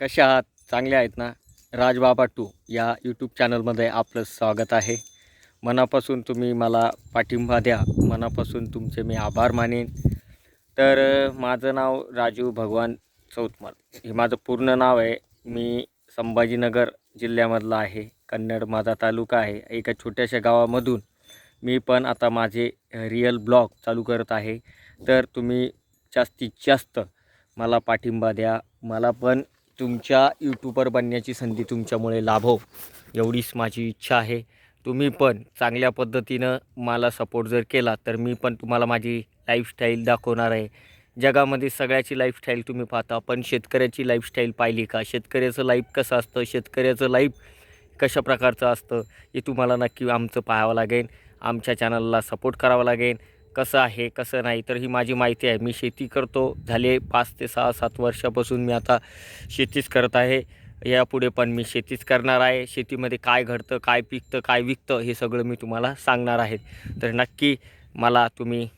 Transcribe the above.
कशा आहात? चांगले आहेत ना? राजबाबा टू या यूट्यूब चॅनलमध्ये आपलं स्वागत आहे. मनापासून तुम्ही मला पाठिंबा द्या. मनापासून तुमचे मी आभार मानेन. तर माझं नाव राजू भगवान चौतमल हे माझं पूर्ण नाव आहे. मी संभाजीनगर जिल्ह्यामधला आहे. कन्नड माझा तालुका आहे. एका छोट्याशा गावामधून मी पण आता माझे रिअल ब्लॉग चालू करत आहे. तर तुम्ही जास्तीत जास्त मला पाठिंबा द्या. मला पण तुमच्या यूट्यूबर बनण्याची संधी तुमच्यामुळे लाभो. एवढीच माझी इच्छा आहे. तुम्ही पण चांगल्या पद्धतीनं मला सपोर्ट जर केला तर मी पण तुम्हाला माझी लाईफस्टाईल दाखवणार आहे. जगामध्ये सगळ्याची लाईफस्टाईल तुम्ही पाहता पण शेतकऱ्याची लाईफस्टाईल पाहिली का? शेतकऱ्याचं लाईफ कसं असतं? शेतकऱ्याचं लाईफ कशा प्रकारचं असतं? हे तुम्हाला नक्की आमचं पाहावं लागेल. आमच्या चॅनलला सपोर्ट करावा लागेल. कसं आहे कसं नाही तर ही माझी माहिती आहे. मी शेती करतो. झाले पाच ते सहा सात वर्षापासून मी आता शेतीच करत आहे. यापुढे पण मी शेतीच करणार आहे. शेतीमध्ये काय घडतं काय पिकतं काय विकतं हे सगळं मी तुम्हाला सांगणार आहे. तर नक्की मला तुम्ही